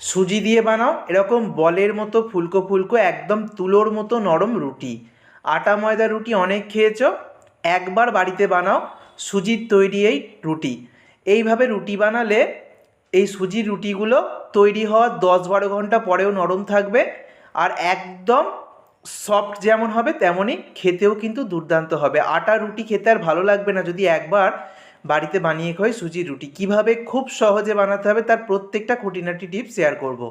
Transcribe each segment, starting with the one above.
সুজি দিয়ে বানাও। এরকম বলের মতো ফুলকো ফুলকো, একদম তুলোর মতো নরম রুটি। আটা, ময়দা, রুটি অনেক খেয়েছো? একবার বাড়িতে বানাও সুজির তৈরি এই রুটি। এইভাবে রুটি বানালে এই সুজির রুটিগুলো তৈরি হওয়ার দশ বারো ঘণ্টা পরেও নরম থাকবে আর একদম সফট যেমন হবে তেমনই খেতেও কিন্তু দুর্দান্ত হবে। আটা, রুটি খেতে আর ভালো লাগবে না যদি একবার বাড়িতে বানিয়ে খাই সুজির রুটি। কীভাবে খুব সহজে বানাতে হবে তার প্রত্যেকটা খুঁটিনাটি টিপস শেয়ার করব।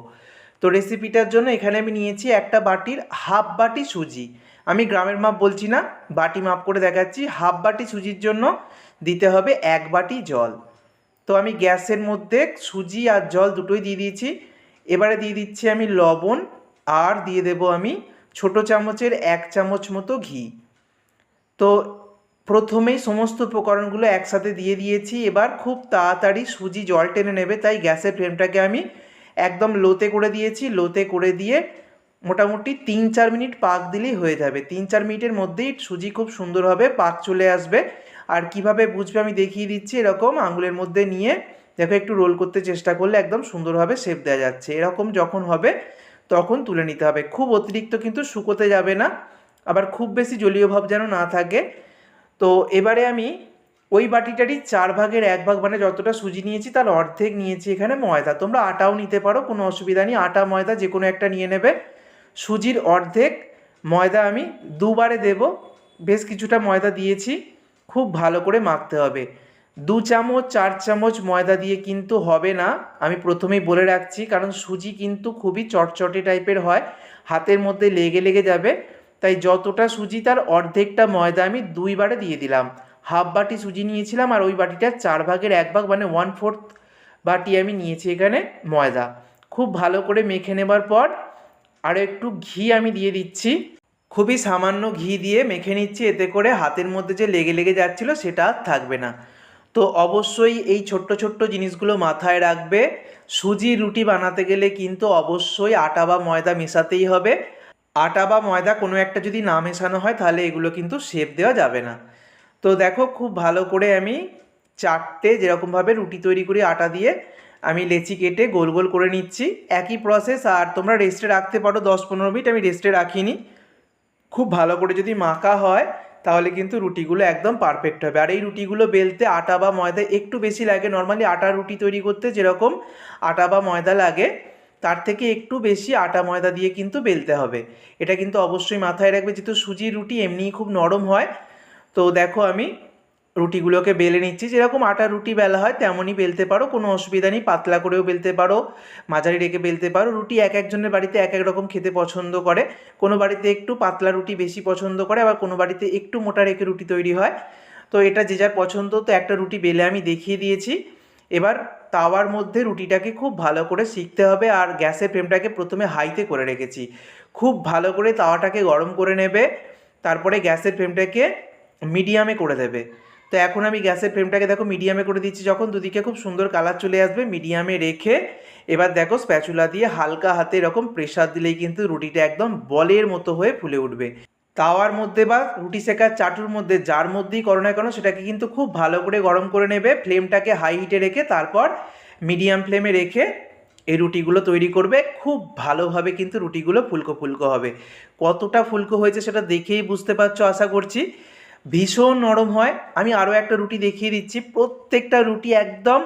তো রেসিপিটার জন্য এখানে আমি নিয়েছি একটা বাটির হাফ বাটি সুজি। আমি গ্রামের মাপ বলছি না, বাটি মাপ করে দেখাচ্ছি। হাফ বাটি সুজির জন্য দিতে হবে এক বাটি জল। তো আমি গ্যাসের মধ্যে সুজি আর জল দুটোই দিয়ে দিয়েছি। এবারে দিয়ে দিচ্ছি আমি লবণ আর দিয়ে দেব আমি ছোট চামচের এক চামচ মতো ঘি। তো প্রথমেই সমস্ত উপকরণগুলো একসাথে দিয়ে দিয়েছি। এবার খুব তাড়াতাড়ি সুজি জল টেনে নেবে, তাই গ্যাসের ফ্লেমটাকে আমি একদম লোতে করে দিয়েছি। লোতে করে দিয়ে মোটামুটি তিন চার মিনিট পাক দিলেই হয়ে যাবে। তিন চার মিনিটের মধ্যেই সুজি খুব সুন্দরভাবে পাক চলে আসবে। আর কীভাবে বুঝবে আমি দেখিয়ে দিচ্ছি এরকম আঙুলের মধ্যে নিয়ে। দেখো একটু রোল করতে চেষ্টা করলে একদম সুন্দরভাবে শেপ দেওয়া যাচ্ছে। এরকম যখন হবে তখন তুলে নিতে হবে। খুব অতিরিক্ত কিন্তু শুকোতে যাবে না। আবার খুব বেশি জলীয় ভাব যেন না থাকে। তো এবারে আমি ওই বাটিটারই চার ভাগের এক ভাগ মানে যতটা সুজি নিয়েছি তার অর্ধেক নিয়েছি এখানে ময়দা। তোমরা আটাও নিতে পারো, কোনো অসুবিধা নেই। আটা, ময়দা যে কোনো একটা নিয়ে নেবে। সুজির অর্ধেক ময়দা আমি দুবারে দেব। বেশ কিছুটা ময়দা দিয়েছি, খুব ভালো করে মাখতে হবে। দু চামচ, চার চামচ ময়দা দিয়ে কিন্তু হবে না। আমি প্রথমেই বলে রাখছি, কারণ সুজি কিন্তু খুবই চটচটে টাইপের হয়। হাতের মধ্যে লেগে লেগে যাবে। তাই যতটা সুজি তার অর্ধেকটা ময়দা আমি দুইবারে দিয়ে দিলাম। হাফ বাটি সুজি নিয়েছিলাম আর ওই বাটিটা চার ভাগের এক ভাগ মানে ওয়ান ফোর্থ বাটি আমি নিয়েছি এখানে ময়দা। খুব ভালো করে মেখে নেবার পর আর একটু ঘি আমি দিয়ে দিচ্ছি। খুবই সামান্য ঘি দিয়ে মেখে নিচ্ছি, এতে করে হাতের মধ্যে যে লেগে লেগে যাচ্ছিল সেটা আর থাকবে না। তো অবশ্যই এই ছোট্ট ছোট্ট জিনিসগুলো মাথায় রাখবে। সুজি রুটি বানাতে গেলে কিন্তু অবশ্যই আটা বা ময়দা মেশাতেই হবে। আটা বা ময়দা কোনো একটা যদি না মেশানো হয়, তাহলে এগুলো কিন্তু শেপ দেওয়া যাবে না। তো দেখো, খুব ভালো করে আমি চারটে যেরকমভাবে রুটি তৈরি করি আটা দিয়ে, আমি লেচি কেটে গোল গোল করে নিচ্ছি। একই প্রসেস আর তোমরা রেস্টে রাখতে পারো দশ পনেরো মিনিট, আমি রেস্টে রাখিনি। খুব ভালো করে যদি মাখা হয়, তাহলে কিন্তু রুটিগুলো একদম পারফেক্ট হবে। আর এই রুটিগুলো বেলতে আটা বা ময়দা একটু বেশি লাগে। নর্মালি আটা রুটি তৈরি করতে যেরকম আটা বা ময়দা লাগে তার থেকে একটু বেশি আটা ময়দা দিয়ে কিন্তু বেলতে হবে। এটা কিন্তু অবশ্যই মাথায় রাখবে, যেহেতু সুজির রুটি এমনিই খুব নরম হয়। তো দেখো আমি রুটিগুলোকে বেলে নিচ্ছি। যেরকম আটা রুটি বেলা হয়, তেমনই বেলতে পারো, কোনো অসুবিধা নেই। পাতলা করেও বেলতে পারো, মাঝারি রেখে বেলতে পারো। রুটি এক একজনের বাড়িতে এক এক রকম খেতে পছন্দ করে। কোনো বাড়িতে একটু পাতলা রুটি বেশি পছন্দ করে, আবার কোনো বাড়িতে একটু মোটা রেখে রুটি তৈরি হয়। তো এটা যে যার পছন্দ, তো একটা রুটি বেলে আমি দেখিয়ে দিয়েছি। এবার তাওয়ার মধ্যে রুটিটাকে খুব ভালো করে শিখতে হবে আর গ্যাসের ফ্লেমটাকে প্রথমে হাইতে করে রেখেছি। খুব ভালো করে তাওয়াটাকে গরম করে নেবে, তারপরে গ্যাসের ফ্লেমটাকে মিডিয়ামে করে দেবে। তো এখন আমি গ্যাসের ফ্লেমটাকে দেখো মিডিয়ামে করে দিচ্ছি, যখন দুদিকে খুব সুন্দর কালার চলে আসবে মিডিয়ামে রেখে এবার দেখো স্প্যাচুলা দিয়ে হালকা হাতে এরকম প্রেশার দিলেই কিন্তু রুটিটা একদম বলের মতো হয়ে ফুলে উঠবে। তাওয়ার মধ্যে বা রুটি সেকার চাটুর মধ্যে যার মধ্যেই করো না কেন, সেটাকে কিন্তু খুব ভালো করে গরম করে নেবে, ফ্লেমটাকে হাই হিটে রেখে তারপর মিডিয়াম ফ্লেমে রেখে এই রুটিগুলো তৈরি করবে। খুব ভালোভাবে কিন্তু রুটিগুলো ফুলকো ফুলকো হবে। কতটা ফুলকো হয়েছে সেটা দেখেই বুঝতে পারছ, আশা করছি। ভীষণ নরম হয়। আমি আরও একটা রুটি দেখিয়ে দিচ্ছি। প্রত্যেকটা রুটি একদম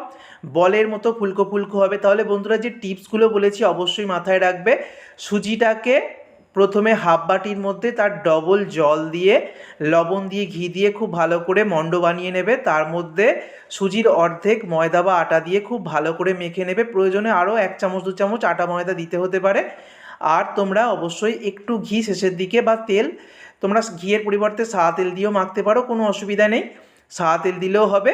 বলের মতো ফুলকো ফুলকো হবে। তাহলে বন্ধুরা যে টিপসগুলো বলেছি, অবশ্যই মাথায় রাখবে। সুজিটাকে প্রথমে হাফ বাটির মধ্যে তার ডবল জল দিয়ে, লবণ দিয়ে ঘি দিয়ে খুব ভালো করে মণ্ড বানিয়ে নেবে। তার মধ্যে সুজির অর্ধেক ময়দা বা আটা দিয়ে খুব ভালো করে মেখে নেবে। প্রয়োজনে আরও এক চামচ, দু চামচ আটা ময়দা দিতে হতে পারে। আর তোমরা অবশ্যই একটু ঘি শেষের দিকে বা তেল, তোমরা ঘিয়ের পরিবর্তে সাদা তেল দিয়েও মাখতে পারো, কোনো অসুবিধা নেই। সাদা তেল দিলেও হবে,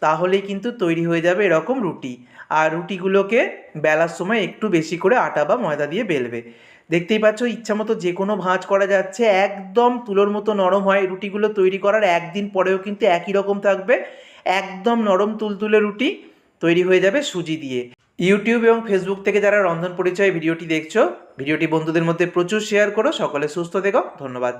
তাহলেই কিন্তু তৈরি হয়ে যাবে এরকম রুটি। আর রুটিগুলোকে বেলার সময় একটু বেশি করে আটা বা ময়দা দিয়ে বেলবে। দেখতেই পাচ্ছ ইচ্ছা মতো যে কোনো ভাঁজ করা যাচ্ছে। একদম তুলোর মতো নরম হয় রুটিগুলো তৈরি করার একদিন পরেও কিন্তু একই রকম থাকবে। একদম নরম তুলতুলে রুটি তৈরি হয়ে যাবে সুজি দিয়ে। ইউটিউব এবং ফেসবুক থেকে যারা রন্ধন পরিচয় ভিডিওটি দেখছ, ভিডিওটি বন্ধুদের মধ্যে প্রচুর শেয়ার করো। সকলে সুস্থ দেখো ধন্যবাদ।